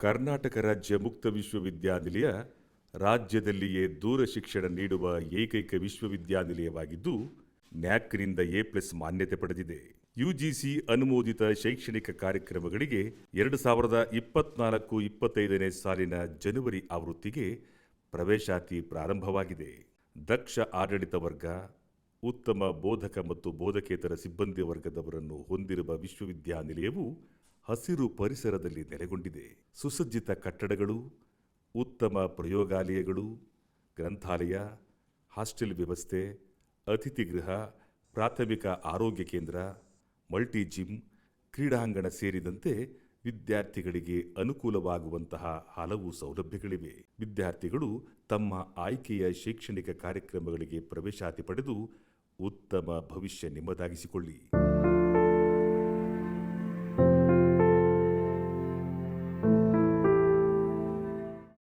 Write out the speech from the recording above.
ಕರ್ನಾಟಕ ರಾಜ್ಯ ಮುಕ್ತ ವಿಶ್ವವಿದ್ಯಾನಿಲಯ ರಾಜ್ಯದಲ್ಲಿಯೇ ದೂರ ಶಿಕ್ಷಣ ನೀಡುವ ಏಕೈಕ ವಿಶ್ವವಿದ್ಯಾನಿಲಯವಾಗಿದ್ದು, ನ್ಯಾಕ್ನಿಂದ ಎ ಪ್ಲಸ್ ಮಾನ್ಯತೆ ಪಡೆದಿದೆ. ಯುಜಿಸಿ ಅನುಮೋದಿತ ಶೈಕ್ಷಣಿಕ ಕಾರ್ಯಕ್ರಮಗಳಿಗೆ ಎರಡು ಸಾವಿರದ ಇಪ್ಪತ್ನಾಲ್ಕು ಇಪ್ಪತ್ತೈದನೇ ಸಾಲಿನ ಜನವರಿ ಆವೃತ್ತಿಗೆ ಪ್ರವೇಶಾತಿ ಪ್ರಾರಂಭವಾಗಿದೆ. ದಕ್ಷ ಆಡಳಿತ ವರ್ಗ, ಉತ್ತಮ ಬೋಧಕ ಮತ್ತು ಬೋಧಕೇತರ ಸಿಬ್ಬಂದಿ ವರ್ಗದವರನ್ನು ಹೊಂದಿರುವ ವಿಶ್ವವಿದ್ಯಾನಿಲಯವು ಹಸಿರು ಪರಿಸರದಲ್ಲಿ ನೆಲೆಗೊಂಡಿದೆ. ಸುಸಜ್ಜಿತ ಕಟ್ಟಡಗಳು, ಉತ್ತಮ ಪ್ರಯೋಗಾಲಯಗಳು, ಗ್ರಂಥಾಲಯ, ಹಾಸ್ಟೆಲ್ ವ್ಯವಸ್ಥೆ, ಅತಿಥಿ ಗೃಹ, ಪ್ರಾಥಮಿಕ ಆರೋಗ್ಯ ಕೇಂದ್ರ, ಮಲ್ಟಿ ಜಿಮ್, ಕ್ರೀಡಾಂಗಣ ಸೇರಿದಂತೆ ವಿದ್ಯಾರ್ಥಿಗಳಿಗೆ ಅನುಕೂಲವಾಗುವಂತಹ ಹಲವು ಸೌಲಭ್ಯಗಳಿವೆ. ವಿದ್ಯಾರ್ಥಿಗಳು ತಮ್ಮ ಆಯ್ಕೆಯ ಶೈಕ್ಷಣಿಕ ಕಾರ್ಯಕ್ರಮಗಳಿಗೆ ಪ್ರವೇಶಾತಿ ಪಡೆದು ಉತ್ತಮ ಭವಿಷ್ಯ ನಿಮ್ಮದಾಗಿಸಿಕೊಳ್ಳಿ.